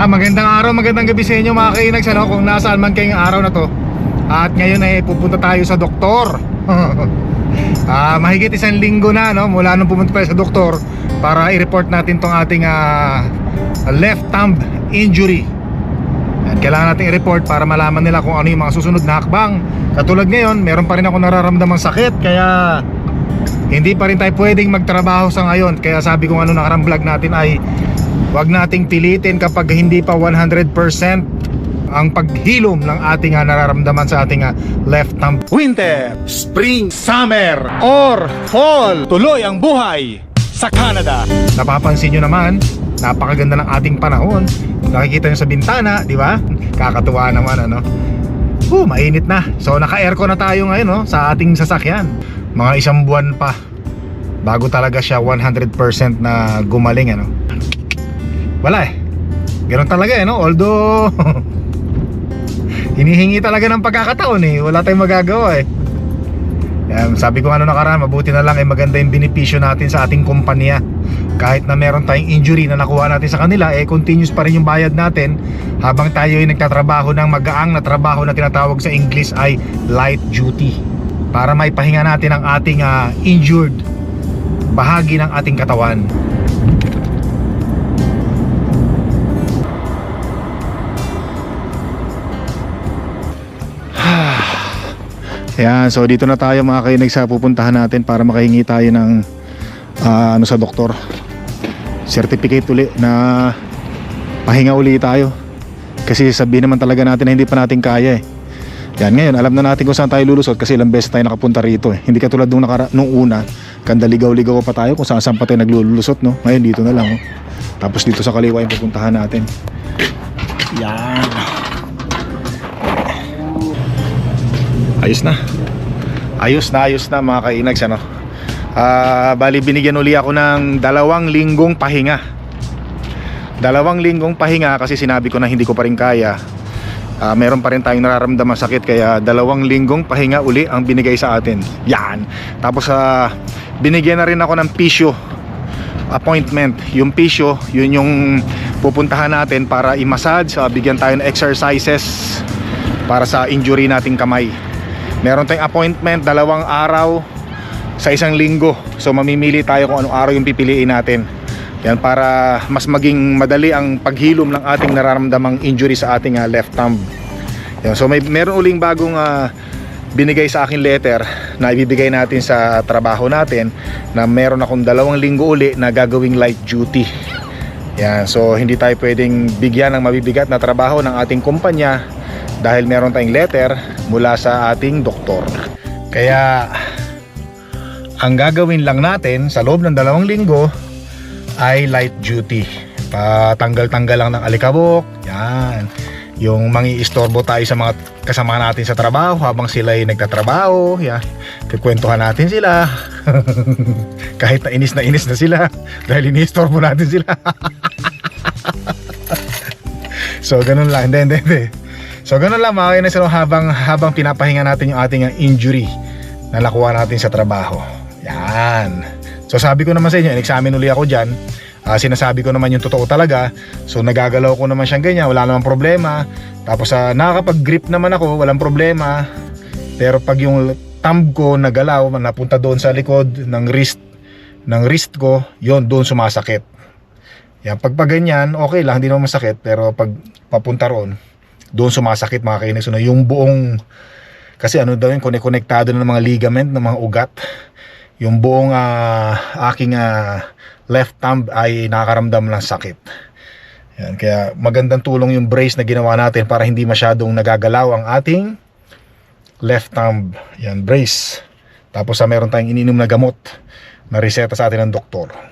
Ah, magandang araw, magandang gabi sa inyo mga kainags ano, kung nasaan man kayong araw na to. At ngayon ay pupunta tayo sa doktor. ah, mahigit isang linggo na no, mula nung pumunta tayo sa doktor para i-report natin tong ating ah, left thumb injury. At kailangan natin i-report para malaman nila kung ano yung mga susunod na hakbang. Katulad ngayon, meron pa rin ako nararamdamang sakit kaya hindi pa rin tayo pwedeng magtrabaho sa ngayon. Kaya sabi ko ano nakarang vlog natin ay Huwag nating pilitin kapag hindi pa 100% ang paghilom ng ating ah, nararamdaman sa ating ah, left thumb. Winter, spring, summer, or fall. Tuloy ang buhay sa Canada. Napapansin nyo naman, napakaganda ng ating panahon. Nakikita nyo sa bintana, di ba? Kakatuwa naman ano. Uh, mainit na. So naka-aircon na tayo ngayon no, sa ating sasakyan. Mga isang buwan pa bago talaga siya 100% na gumaling ano wala eh. Ganun talaga eh no? Although Hinihingi talaga ng pagkakataon eh. Wala tayong magagawa eh. Yan, Sabi ko ano nakaraan Mabuti na lang eh maganda yung benepisyo natin sa ating kumpanya. Kahit na meron tayong injury na nakuha natin sa kanila Eh continuous pa rin yung bayad natin Habang tayo ay nagtatrabaho ng magaang na trabaho Na tinatawag sa English ay light duty. Para may pahinga natin ang ating ah, injured Bahagi ng ating katawan Yan, so dito na tayo mga kainig sa pupuntahan natin para makahingi tayo ng ah, ano sa doktor. Certificate uli na pahinga uli tayo. Kasi sabihin naman talaga natin na hindi pa natin kaya eh. Yan ngayon, alam na natin kung saan tayo lulusot kasi ilang beses tayo nakapunta rito eh. Hindi katulad nung, nakara- nung una, kanda ligaw-ligaw pa tayo kung saan saan pa tayo naglulusot no. Ngayon dito na lang oh. Tapos dito sa kaliwa yung pupuntahan natin. Yan. Ayos na. Ayos na, ayos na mga kainags ano. Ah, bali binigyan uli ako ng dalawang linggong pahinga. Dalawang linggong pahinga kasi sinabi ko na hindi ko pa rin kaya. Ah, meron pa rin tayong nararamdaman sakit kaya dalawang linggong pahinga uli ang binigay sa atin. Yan. Tapos ah, binigyan na rin ako ng pisyo appointment. Yung pisyo, yun yung pupuntahan natin para i-massage, ah, bigyan tayo ng exercises para sa injury nating kamay. Meron tayong appointment dalawang araw sa isang linggo. So mamimili tayo kung anong araw yung pipiliin natin. Yan para mas maging madali ang paghilom ng ating nararamdamang injury sa ating ah, left thumb. Yan. So may meron uling bagong ah, binigay sa akin letter na ibibigay natin sa trabaho natin na meron akong dalawang linggo uli na gagawing light duty. Yan. So hindi tayo pwedeng bigyan ng mabibigat na trabaho ng ating kumpanya dahil meron tayong letter mula sa ating doktor. Kaya ang gagawin lang natin sa loob ng dalawang linggo ay light duty. Patanggal-tanggal lang ng alikabok. Yan. Yung mangi-istorbo tayo sa mga kasama natin sa trabaho habang sila ay nagtatrabaho. Yan. Kikwentuhan natin sila. Kahit na inis na inis na sila dahil ini-istorbo natin sila. so ganun lang. Hindi, hindi, hindi. So ganun lang mga kainis, ano, habang, habang pinapahinga natin yung ating uh, injury na nakuha natin sa trabaho. Yan. So sabi ko naman sa inyo, in-examine uli ako dyan. Ah, sinasabi ko naman yung totoo talaga. So nagagalaw ko naman siyang ganyan, wala namang problema. Tapos uh, nakakapag-grip naman ako, walang problema. Pero pag yung thumb ko nagalaw, napunta doon sa likod ng wrist ng wrist ko, yon doon sumasakit. Yan, pag pag ganyan, okay lang, hindi naman masakit. Pero pag papunta roon, doon sumasakit mga kainis. So, yung buong, kasi ano daw yung konektado na ng mga ligament, ng mga ugat. Yung buong ah, aking ah, left thumb ay nakakaramdam ng sakit. Yan, kaya magandang tulong yung brace na ginawa natin para hindi masyadong nagagalaw ang ating left thumb. Yan, brace. Tapos sa meron tayong ininom na gamot na reseta sa atin ng doktor.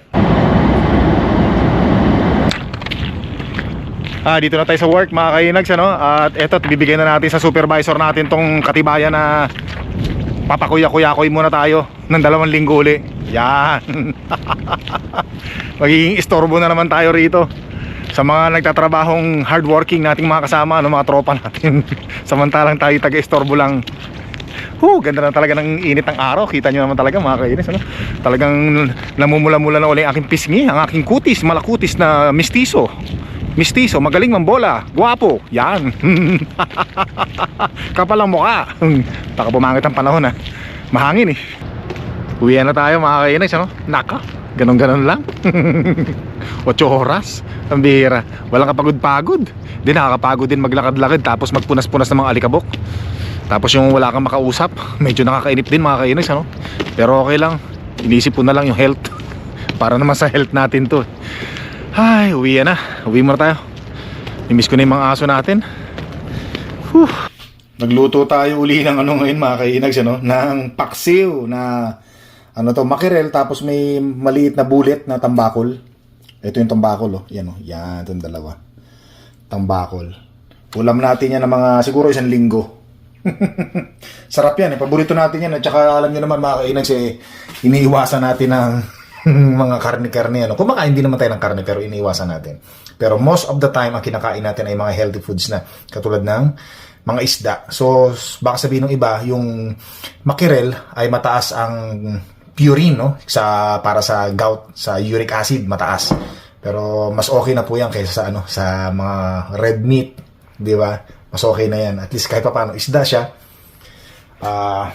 Ah, dito na tayo sa work mga kainags ano? At eto, bibigyan na natin sa supervisor natin tong katibayan na papakuya-kuya-kuy muna tayo ng dalawang linggo uli. Yan. Magiging istorbo na naman tayo rito sa mga nagtatrabahong hardworking nating mga kasama, ano, mga tropa natin. Samantalang tayo taga-istorbo lang. Huh, ganda na talaga ng init ng araw. Kita nyo naman talaga mga kainis. Ano? Talagang namumula-mula na uli ang aking pisngi, ang aking kutis, malakutis na mistiso. Mistiso, magaling mambola, guwapo, yan. Kapal ang mukha. Baka bumangit ang panahon ha. Mahangin eh. Uwi na tayo mga kainis, ano? Naka, ganon-ganon lang. Ocho oras, ang bihira. Walang kapagod-pagod. Di nakakapagod din maglakad-lakad tapos magpunas-punas ng mga alikabok. Tapos yung wala kang makausap, medyo nakakainip din mga kainis, ano? Pero okay lang, inisip ko na lang yung health. Para naman sa health natin to. Ay, uwi na. Uwi muna tayo. Nimiss ko na yung mga aso natin. Whew. Nagluto tayo uli ng ano ngayon mga kainags, ano? Ng paksiw na ano to, makirel tapos may maliit na bullet na tambakol. Ito yung tambakol, oh. Yan, oh. Yan, itong dalawa. Tambakol. Ulam natin yan ng mga, siguro isang linggo. Sarap yan, eh. Paborito natin yan. At saka alam nyo naman mga kainags, eh, iniiwasan natin ng mga karne-karne. Ano. Kumakain din naman tayo ng karne pero iniiwasan natin. Pero most of the time, ang kinakain natin ay mga healthy foods na katulad ng mga isda. So, baka sabihin ng iba, yung makirel ay mataas ang purine, no? Sa, para sa gout, sa uric acid, mataas. Pero mas okay na po yan kaysa sa, ano, sa mga red meat, di ba? Mas okay na yan. At least kahit pa paano, isda siya, ah,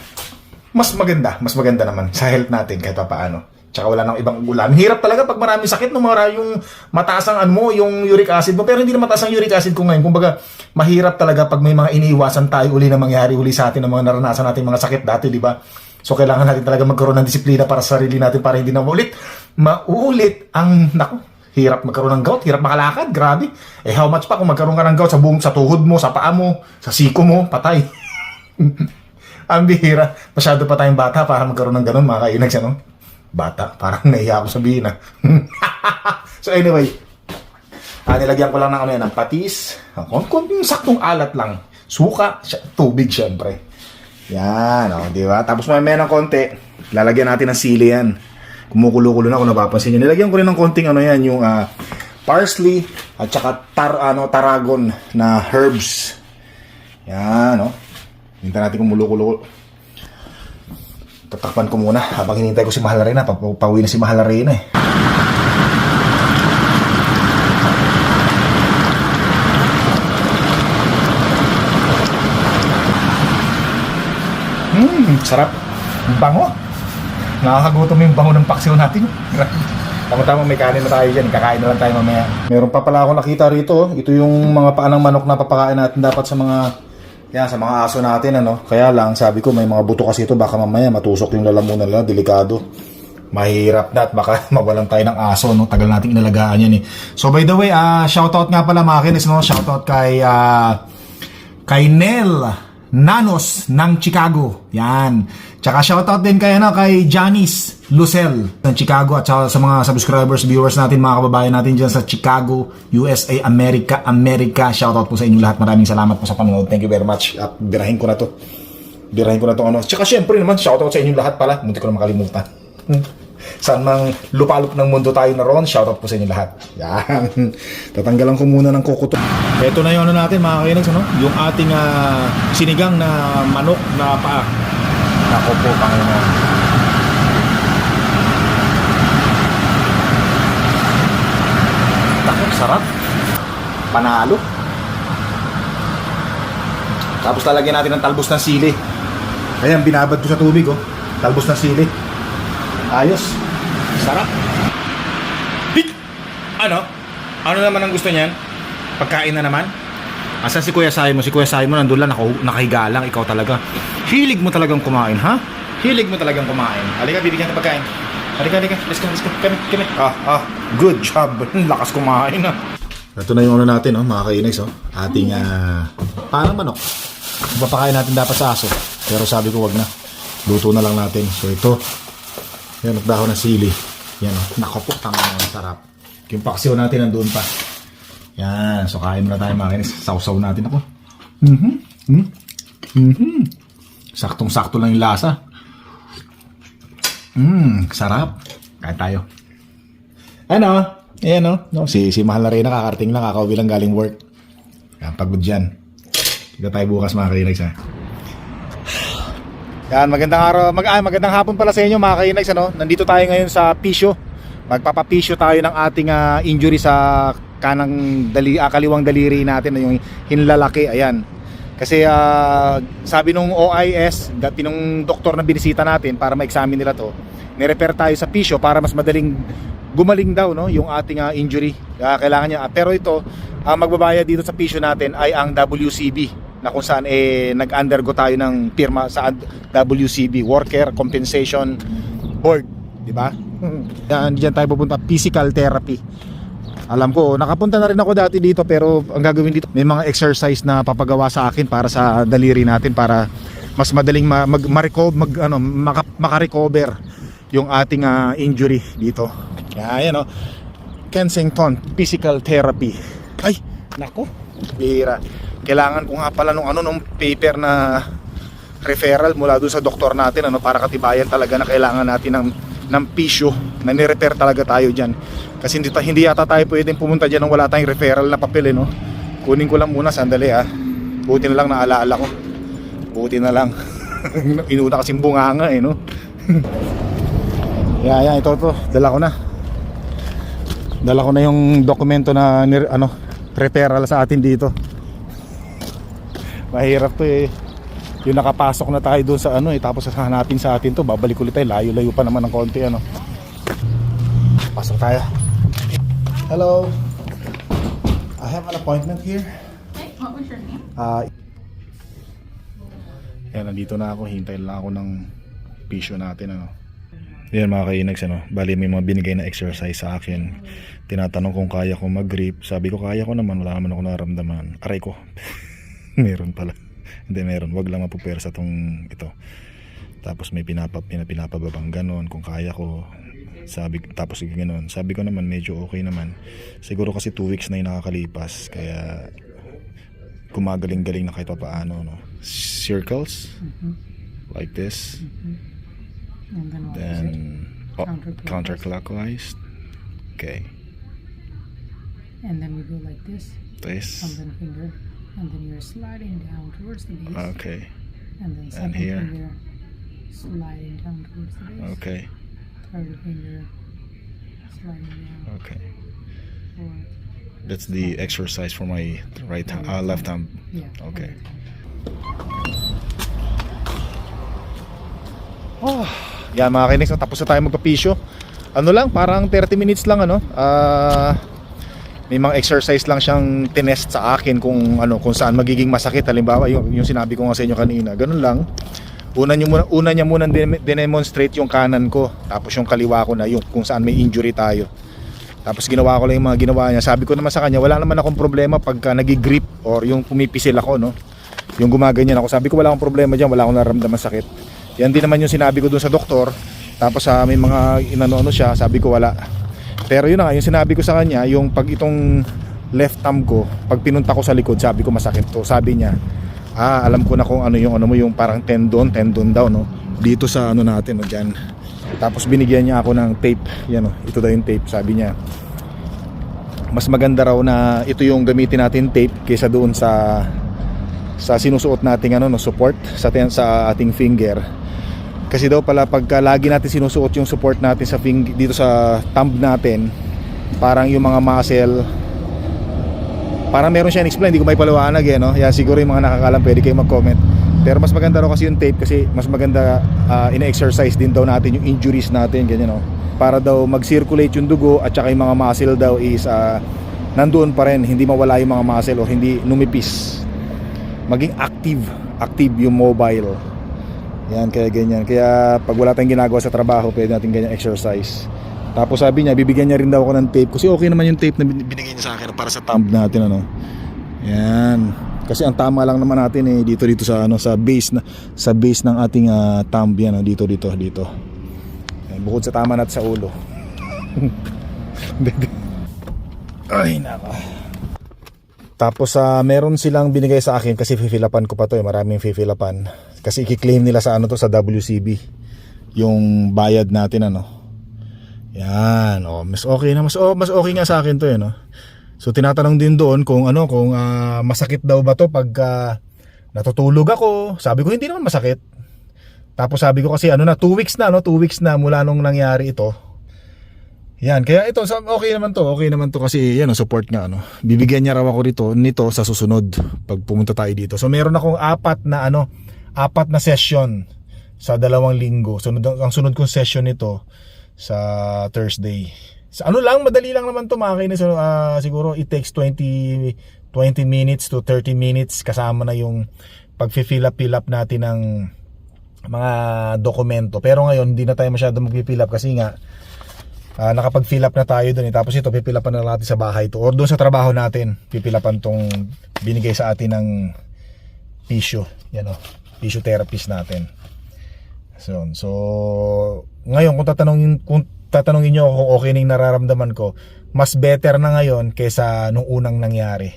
mas maganda, mas maganda naman sa health natin kahit pa paano. Tsaka wala nang ibang ulam. Hirap talaga pag maraming sakit no mga yung mataas ang ano mo, yung uric acid mo. Pero hindi na mataas ang uric acid ko ngayon. Kumbaga, mahirap talaga pag may mga iniiwasan tayo uli na mangyari uli sa atin ng mga naranasan natin mga sakit dati, di ba? So kailangan natin talaga magkaroon ng disiplina para sa sarili natin para hindi na maulit. Maulit ang, naku, hirap magkaroon ng gout, hirap makalakad, grabe. Eh how much pa kung magkaroon ka ng gout sa buong, sa tuhod mo, sa paa mo, sa siko mo, patay. ang bihira. Masyado pa tayong bata para magkaroon ng ganun, mga kainags, ano? Bata, parang nahiya ako sabihin, ah. so anyway, ah, nilagyan ko lang ng ano yan, ng patis, kung, kung yung saktong alat lang, suka, tubig syempre. Yan, oh, di ba? Tapos mamaya ng konti, lalagyan natin ng sili yan. Kumukulo-kulo na kung napapansin nyo. Nilagyan ko rin ng konting ano yan, yung ah, parsley at saka tar, ano, taragon na herbs. Yan, no? Hintayin natin kumulo-kulo. Tatakpan ko muna habang hinintay ko si Mahal na rin na. Si Mahal na eh. Hmm, sarap. Ang Bango. Nakakagutom yung bango ng paksiw natin. Tama-tama may kanin na tayo dyan. Kakain na lang tayo mamaya. Meron pa pala ako nakita rito. Ito yung mga paanang manok na papakain natin dapat sa mga yan, sa mga aso natin, ano. Kaya lang, sabi ko, may mga buto kasi ito. Baka mamaya matusok yung lalamunan nila. Delikado. Mahirap na at baka mawalan tayo ng aso, no? Tagal nating inalagaan yan, eh. So, by the way, ah shoutout nga pala mga kinis, no? Shoutout kay, ah kay Nel Nanos ng Chicago. Yan. Tsaka shoutout din kay, ano, kay Janice Lucel ng Chicago at sa mga subscribers, viewers natin, mga kababayan natin dyan sa Chicago, USA, America, America. Shoutout po sa inyo lahat. Maraming salamat po sa panonood. Thank you very much. At birahin ko na to. Birahin ko na to ano. Tsaka syempre naman, shoutout sa inyo lahat pala. Munti ko na makalimutan. Saan mang lupalop ng mundo tayo naroon, shoutout po sa inyo lahat. Yan. Tatanggalan ko muna ng kukuto. Ito na yung ano natin mga kainex, ano? Yung ating ah, sinigang na manok na paa. Nako po, Panginoon. Nako, sarap. Panalo. Tapos lalagyan natin ng talbos ng sili. Ayan, binabad ko sa tubig, oh. Talbos ng sili. Ayos. Sarap. Hik! Ano? Ano naman ang gusto niyan? Pagkain na naman? Asa si Kuya Simon? Si Kuya Simon nandun lang, naka, nakahiga lang. Ikaw talaga. Hilig mo talagang kumain, ha? Hilig mo talagang kumain. Halika, bibigyan kita pagkain. Halika, halika. Let's go, let's go. Kami, kami. Ah, ah. Good job. Lakas kumain, ah. Ito na yung ano natin, oh, mga kainis, oh. Ating, ah, parang manok. Papakain natin dapat sa aso. Pero sabi ko, wag na. Luto na lang natin. So, ito. Yan, dahon ng sili. Yan, oh. Nako po, tama sarap. Yung paksiw natin nandoon pa. Yan, so kain muna tayo mga kinis. Sausaw natin ako. Mhm. Mhm. Mhm. Saktong-sakto lang yung lasa. Mmm, sarap. Kain tayo. Ano? Ayan no? no? Si, si Mahal na rin nakakarating lang. Kakauwi galing work. Yan, pagod dyan. Kita tayo bukas mga kainags ha. Yan, magandang araw, mag, ah, magandang hapon pala sa inyo mga kainags ano. Nandito tayo ngayon sa Pisyo. Magpapapisyo tayo ng ating ah, injury sa kanang dali, ah, kaliwang daliri natin, yung hinlalaki, ayan. Kasi ah, sabi nung OIS, dati nung doktor na binisita natin para ma-examine nila to, nirepair tayo sa pisyo para mas madaling gumaling daw no yung ating ah, injury. Ah, kailangan niya. Ah, pero ito, ang magbabayad dito sa pisyo natin ay ang WCB na kung saan eh nag-undergo tayo ng pirma sa WCB, Worker Compensation Board, di ba? Yan, diyan tayo pupunta, physical therapy. Alam ko, nakapunta na rin ako dati dito pero ang gagawin dito, may mga exercise na papagawa sa akin para sa daliri natin para mas madaling ma- mag, ma-recover, mag, ano, maka, maka-recover yung ating ah, injury dito. Yan, yan oh. Kensington Physical Therapy. Ay, nako, bira. Kailangan ko nga pala nung ano nung paper na referral mula doon sa doktor natin ano para katibayan talaga na kailangan natin ng ng pisyo na ni-repair talaga tayo diyan. Kasi hindi, hindi yata tayo pwedeng pumunta diyan nang wala tayong referral na papel eh, no. Kunin ko lang muna sandali ah. Buti na lang naalaala ko. Buti na lang. Inuna kasing bunganga eh no. yeah, yeah, ito to. Dala ko na. Dala ko na yung dokumento na ano, referral sa atin dito. Mahirap to eh. Yung nakapasok na tayo doon sa ano eh tapos hahanapin sa atin to, babalik ulit tayo. Layo-layo pa naman ng konti ano. Pasok tayo. Hello. I have an appointment here. Okay, what was your name? Ah, yan, nandito na ako. Hintayin lang ako ng pisyo natin. Ano. Yan mga kainags, ano. Bali may mga binigay na exercise sa akin. Tinatanong kung kaya ko mag-grip. Sabi ko, kaya ko naman. Wala naman ako naramdaman. Aray ko. meron pala. Hindi, meron. Wag lang mapupersa tong ito. Tapos may pinapa, pina- pinapababang ganon. Kung kaya ko. Sabi, tapos ganoon. Sabi ko naman, medyo okay naman. Siguro kasi 2 weeks na yung nakakalipas. Kaya gumagaling-galing na kahit pa paano. No? Circles. Like this. And then Then oh, Counterclockwise. Okay. And then we go like this, This. and finger, and then you're sliding down towards the base, Okay. and then second here. finger sliding down towards the base, Okay. third finger sliding down Okay. towards That's the exercise for my right hand, uh, left hand. yeah. Okay. right. Oh, yan mga kinex, tapos na tayo magpapisyo. Ano lang, parang 30 minutes lang ano. Ah, may mga exercise lang siyang tinest sa akin kung ano kung saan magiging masakit. Halimbawa yung, yung sinabi ko nga sa inyo kanina ganun lang. Una niya muna una niya muna dinemonstrate yung kanan ko. Tapos yung kaliwa ko na yung kung saan may injury tayo. Tapos ginawa ko lang yung mga ginawa niya. Sabi ko naman sa kanya wala naman akong problema pagka nagi-grip or yung pumipisil ako no? Yung gumaganyan ako. Sabi ko wala akong problema diyan wala akong nararamdaman sakit. Yan din naman yung sinabi ko dun sa doktor. Tapos sa may mga inano-ano siya sabi ko wala pero yun na nga yung sinabi ko sa kanya yung pag itong left thumb ko pag pinunta ko sa likod sabi ko masakit to. Sabi niya ah alam ko na kung ano yung ano mo yung parang tendon tendon daw no? Dito sa ano natin no diyan tapos binigyan niya ako ng tape yan oh ito daw yung tape sabi niya. Mas maganda raw na ito yung gamitin natin tape kaysa doon sa sa sinusuot nating ano no support sa sa ating finger kasi daw pala pagka lagi natin sinusuot yung support natin sa fing, dito sa thumb natin parang yung mga muscle parang meron siya explain hindi ko may paliwanag eh no? Yan siguro yung mga nakakalam pwede kayo mag-comment. Pero mas maganda raw kasi yung tape kasi mas maganda ah, ina-exercise din daw natin yung injuries natin ganyan no? Para daw mag-circulate yung dugo at saka yung mga muscle daw is ah, nandoon pa rin hindi mawala yung mga muscle o hindi numipis. Maging active active yung mobile yan kaya ganyan. Kaya pag wala tayong ginagawa sa trabaho pwede natin ganyan exercise. Tapos sabi niya bibigyan niya rin daw ako ng tape. Kasi okay naman yung tape na bin- binigay niya sa akin para sa thumb natin ano. Yan. Kasi ang tama lang naman natin eh dito dito sa ano sa base na sa base ng ating ah, thumb yan oh, dito dito dito. Yan, bukod sa tama natin sa ulo. Ay nako tapos sa meron silang binigay sa akin kasi fifilapan ko pa to eh, maraming fifilapan. Kasi i-claim nila sa ano to sa WCB yung bayad natin ano. Yan, oh, mas okay na mas oh, mas okay nga sa akin to eh no. So tinatanong din doon kung ano kung ah, masakit daw ba to pag ah, natutulog ako. Sabi ko hindi naman masakit. Tapos sabi ko kasi ano na 2 weeks na no, 2 weeks na mula nung nangyari ito. Yan, kaya ito, okay naman to, okay naman to kasi yan, oh, support nga, ano. Bibigyan niya raw ako rito, nito sa susunod, pag pumunta tayo dito. So, meron akong apat na, ano, apat na session sa dalawang linggo. Sunod, ang sunod kong session nito sa Thursday. Sa ano lang, madali lang naman to mga kainis. Ah, siguro it takes 20, 20 minutes to 30 minutes kasama na yung pag-fill up, fill up natin ng mga dokumento. Pero ngayon, hindi na tayo masyado mag-fill up kasi nga, Ah, nakapag-fill up na tayo dun eh. Tapos ito, pipilapan na natin sa bahay to. Or doon sa trabaho natin, pipilapan tong binigay sa atin ng pisyo. Yan o, pisyo therapist natin. So, so ngayon kung tatanungin kung tatanungin niyo kung okay na yung nararamdaman ko, mas better na ngayon kaysa nung unang nangyari.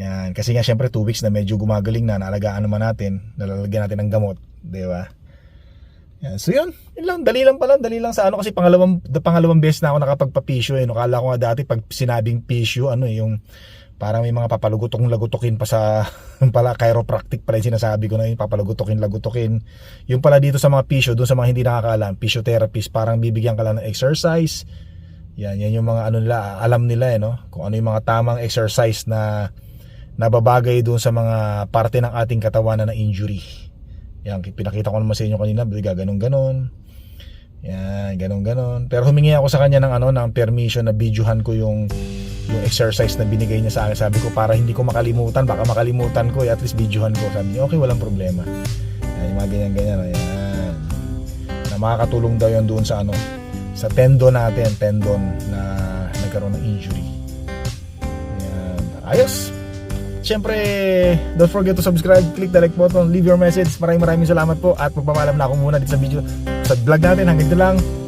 Yan, kasi nga syempre 2 weeks na medyo gumagaling na, naalagaan naman natin, nalalagyan natin ng gamot, 'di ba? Yan. So yun, yun lang, dali lang pala, dali lang sa ano kasi pangalawang pangalawang beses na ako nakapagpa-pisyo eh. No, kala ko nga dati pag sinabing pisyo, ano eh, yung parang may mga papalugutong lagutukin pa sa pala chiropractic pala yung sinasabi ko na yung papalagutukin lagutukin yung pala dito sa mga pisyo doon sa mga hindi nakakaalam physiotherapist parang bibigyan ka lang ng exercise yan yan yung mga ano nila alam nila eh no kung ano yung mga tamang exercise na nababagay doon sa mga parte ng ating katawan na na injury yan, pinakita ko naman sa inyo kanina, biga ganun ganon. Yan, ganun ganon. Pero humingi ako sa kanya ng ano, ng permission na videohan ko yung yung exercise na binigay niya sa akin. Sabi ko para hindi ko makalimutan, baka makalimutan ko, eh, at least videohan ko. Sabi niya, okay, walang problema. Yan, yung mga ganyan ganyan, ayan. Na makakatulong daw yun doon sa ano, sa tendon natin, tendon na nagkaroon ng injury. Yan. Ayos. Siyempre, don't forget to subscribe, click the like button, leave your message. Maraming maraming salamat po at magpapaalam na ako muna dito sa video sa vlog natin. Hanggang dito lang.